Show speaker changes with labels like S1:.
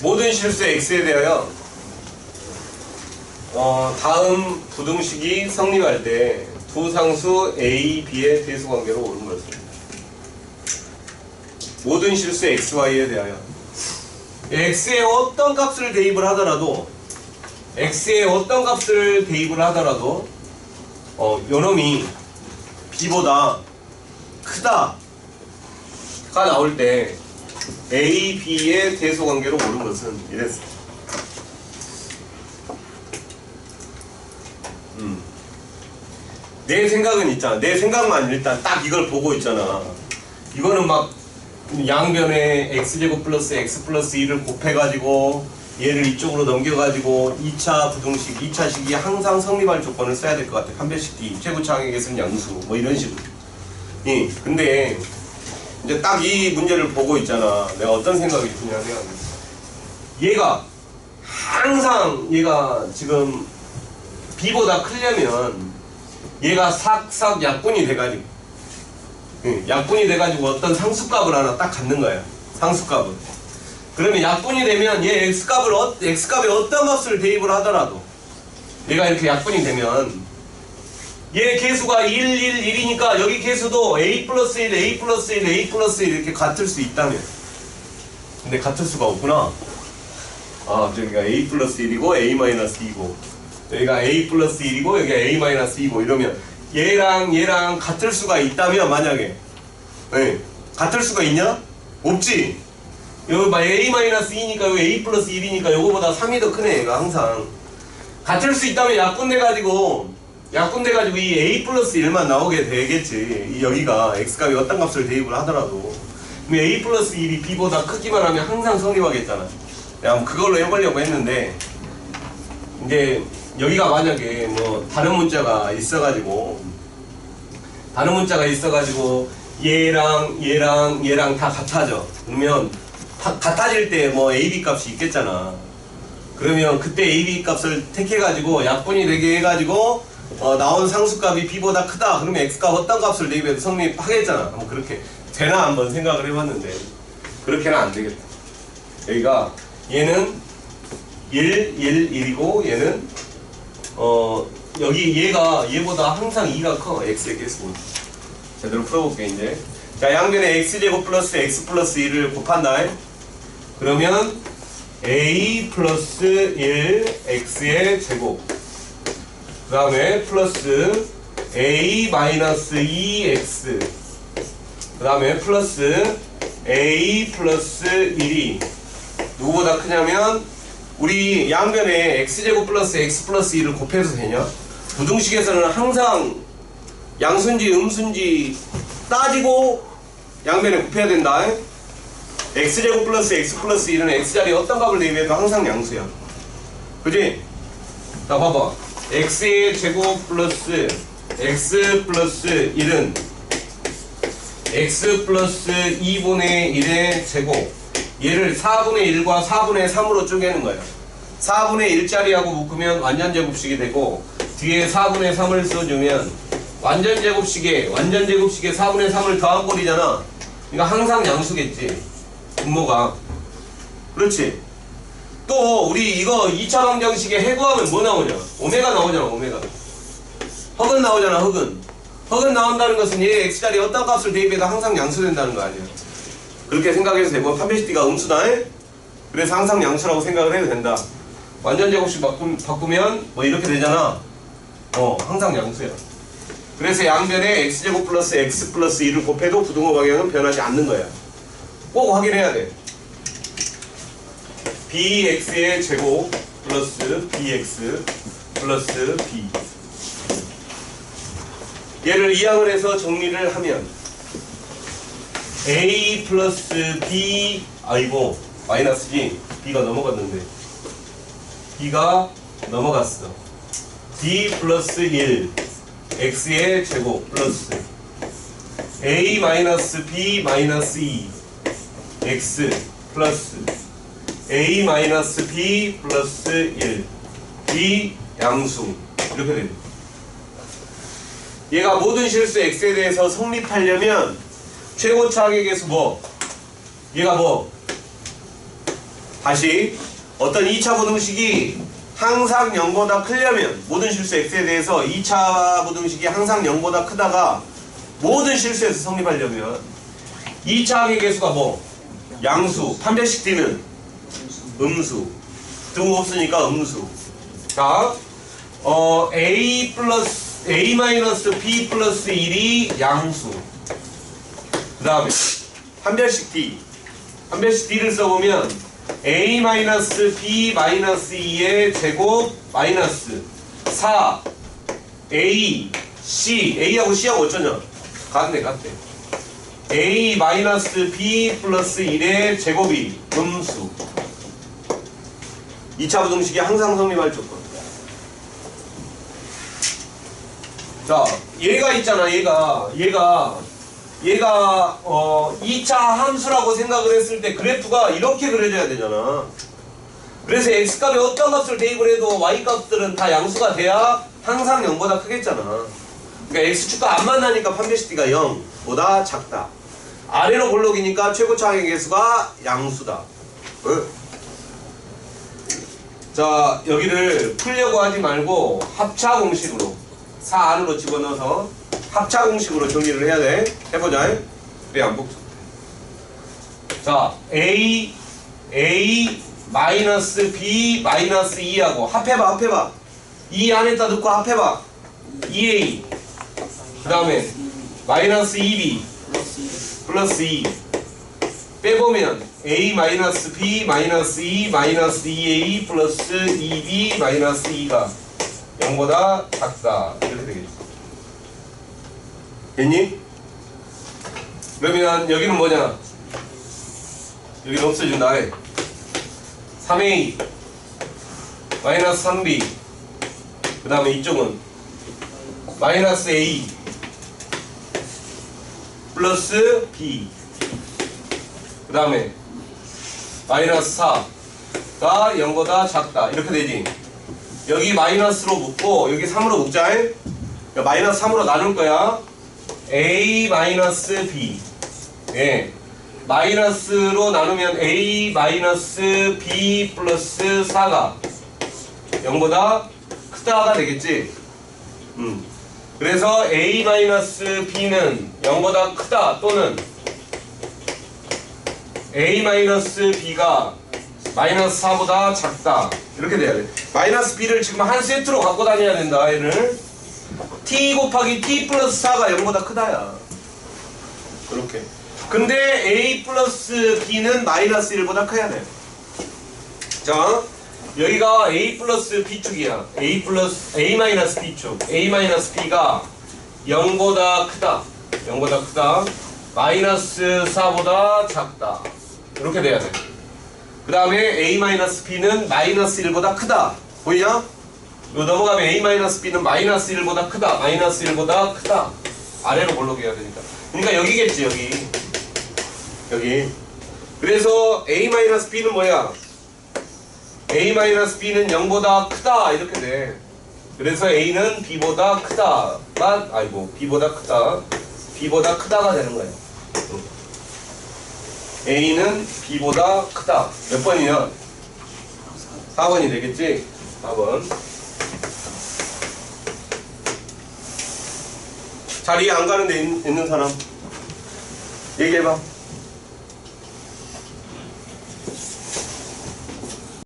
S1: 모든 실수 x에 대하여 어, 다음 부등식이 성립할 때 두 상수 a, b의 대수 관계로 오는 것입니다. 모든 실수 x, y에 대하여 x에 어떤 값을 대입을 하더라도 x에 어떤 값을 대입을 하더라도 어, 요 놈이 b보다 크다가 나올 때 a, b의 대수 관계로 오는 것은 이랬습니다. 음. 내 생각은 있잖아. 내 생각만 일단 딱 이걸 보고 있잖아. 이거는 막 양변에 x제곱 플러스 x 플러스 2를 곱해가지고 얘를 이쪽으로 넘겨가지고 2차 부등식, 2차 식이 항상 성립할 조건을 써야 될 것 같아. 한 배씩 D, 최고차항에게서는 양수, 뭐 이런 식으로. 예, 근데 이제 딱 이 문제를 보고 있잖아. 내가 어떤 생각이 드냐면 얘가 항상 얘가 지금 B보다 크려면 얘가 삭삭 약분이 돼가지고 예, 약분이 돼가지고 어떤 상수값을 하나 딱 갖는 거야. 상수값을. 그러면 약분이 되면 얘 x값을 어, x값에 어떤 값을 대입을 하더라도 얘가 이렇게 약분이 되면 얘 개수가 1, 1, 1이니까 여기 개수도 a 플러스 1, a 플러스 1, a 플러스 1 이렇게 같을 수 있다면 근데 같을 수가 없구나. 아 저기가 a 플러스 1이고 a 마이너스 2고. 여기가 a 플러스 1이고 여기가 a 마이너스 2고 이러면 얘랑 얘랑 같을 수가 있다면 만약에. 네. 같을 수가 있냐? 없지. 여기 막 a 마이너스 2니까 여기 a 플러스 1이니까 요거보다 3이 더 크네 얘가 항상. 같을 수 있다면 약분돼가지고 약분 돼가지고 이 a 플러스 1만 나오게 되겠지. 이 여기가 x값이 어떤 값을 대입을 하더라도. 그럼 a 플러스 1이 b보다 크기만 하면 항상 성립하겠잖아. 내가 그걸로 해보려고 했는데 이제 여기가 만약에 뭐 다른 문자가 있어가지고 다른 문자가 있어가지고 얘랑 얘랑 얘랑 다 같아져. 그러면 다 같아질 때 뭐 AB 값이 있겠잖아. 그러면 그때 AB 값을 택해가지고 약분이 되게 해가지고 어, 나온 상수값이 B보다 크다. 그러면 X값 어떤 값을 대입해도 성립하겠잖아. 한번 그렇게 되나 한번 생각을 해봤는데 그렇게는 안 되겠다. 여기가 얘는 1, 1, 1이고 얘는 어 여기 얘가 얘보다 항상 2가 커. X의 개수보다. 제대로 풀어볼게 이제. 자 양변에 x제곱 플러스 x 플러스 1을 곱한다 그러면 a 플러스 1 x의 제곱 그 다음에 플러스 a 마이너스 2x 그 다음에 플러스 a 플러스 1이. 누구보다 크냐면 우리 양변에 x제곱 플러스 x 플러스 2를 곱해도 되냐? 부등식에서는 항상 양순지 음순지 따지고 양변에 곱해야 된다. X제곱 플러스 x 플러스 1은 x자리에 어떤 값을 대입해도 항상 양수야. 그지? 자 봐봐 x의 제곱 플러스 x 플러스 1은 x 플러스 2분의 1의 제곱. 얘를 4분의 1과 4분의 3으로 쪼개는 거예요. 4분의 1짜리하고 묶으면 완전 제곱식이 되고 뒤에 4분의 3을 써주면 완전 제곱식에 완전 제곱식에 4분의 3을 더한 꼴이잖아. 그러니까 항상 양수겠지 분모가. 그렇지 또 우리 이거 2차 방정식에 해구하면 뭐 나오냐? 오메가 나오잖아 오메가. 흑은 나오잖아 흑은. 흑은 나온다는 것은 얘 x자리에 어떤 값을 대입해도 항상 양수된다는 거 아니야. 그렇게 생각해도 되고 판베시티가 음수다 에? 그래서 항상 양수라고 생각을 해도 된다. 완전 제곱식 바꾸, 바꾸 면 뭐 이렇게 되잖아. 어 항상 양수야. 그래서 양변에 x제곱 플러스 x 플러스 2를 곱해도 부등호 방향은 변하지 않는 거야. 꼭 확인해야 돼 bx의 제곱 플러스 bx 플러스 b. 얘를 이항을 해서 정리를 하면 a 플러스 b 아이고 마이너스지 b가 넘어갔는데 b가 넘어갔어. B 플러스 1 x의 제곱 플러스 a 마이너스 b 마이너스 2 x 플러스 a 마이너스 b 플러스 1 b 양수 이렇게 됩니다 얘가 모든 실수 x에 대해서 성립하려면 최고차항의 개수 뭐? 얘가 뭐? 다시 어떤 2차 부등식이 항상 0보다 크려면 모든 실수 x에 대해서 2차 부등식이 항상 0보다 크다가 모든 실수에서 성립하려면 2차 항의 개수가 뭐? 양수 판별식 d는 음수. 등 없으니까 음수. 자 어, a 플러스 a 마이너스 b 플러스 1이 양수. 그 다음에 판별식 d. 판별식 d를 써보면 a 마이너스 b 마이너스 2의 제곱 마이너스 4 a c. A하고 c하고 어쩌냐? 같네 같네. A 마이너스 b 플러스 1의 제곱이 음수 2차 부등식이 항상 성립할 조건. 자 얘가 있잖아 얘가. 얘가 얘가 어 2차 함수라고 생각을 했을 때 그래프가 이렇게 그려져야 되잖아. 그래서 x값에 어떤 값을 대입을 해도 y값들은 다 양수가 돼야 항상 0보다 크겠잖아. 그러니까 x축과 안 만나니까 판별식 d가 0보다 작다. 아래로 볼록이니까 최고 차 항의 개수가 양수다. 응? 자 여기를 풀려고 하지 말고 합차 공식으로 4 안으로 집어넣어서 합차 공식으로 정리를 해야 돼. 해보자. 왜안 복잡해. 자 a a 마이너스 b 마이너스 2하고 합해봐 합해봐. 2 안에다 넣고 합해봐. 2a 그 다음에 마이너스 2b 플러스 2 빼보면 a 마이너스 b 마이너스 2 마이너스 2a 플러스 2b 마이너스 2가 0보다 작다. 이렇게 되겠죠. 됐니? 그러면 여기는 뭐냐? 여기는 없어진다. 3a 마이너스 3b 그 다음에 이쪽은 마이너스 a 플러스 b. 그 다음에 마이너스 4가 0보다 작다. 이렇게 되지. 여기 마이너스로 묶고 여기 3으로 묶자. 마이너스 3으로 나눌 거야. A 마이너스 b. 예. 마이너스로 나누면 a 마이너스 b 플러스 4가 0보다 크다가 되겠지? 음. 그래서 a 마이너스 b는 0보다 크다 또는 a 마이너스 b가 마이너스 4보다 작다. 이렇게 돼야 돼. 마이너스 b를 지금 한 세트로 갖고 다녀야 된다 얘를. T 곱하기 t 플러스 4가 0보다 크다야. 이렇게. 근데 a 플러스 b는 마이너스 1보다 커야 돼 자 여기가 a 플러스 b축이야. A 플러스 a 마이너스 b축. A 마이너스 b가 0보다 크다. 0보다 크다. 마이너스 4보다 작다 이렇게 돼야 돼. 그 다음에 a-b는 마이너스 1보다 크다. 보이냐? 요 넘어가면 a-b는 마이너스 1보다 크다. 마이너스 1보다 크다. 아래로 볼록해야 되니까. 그러니까 여기겠지 여기. 여기. 그래서 a-b는 뭐야? a-b는 0보다 크다 이렇게 돼. 그래서 a는 b보다 크다가 아이고 b보다 크다. b보다 크다가 되는 거예요. A는 B보다 크다. 몇 번이냐? 4번이 되겠지? 4번. 자리에 안 가는 데 있- 있는 사람. 얘기해봐.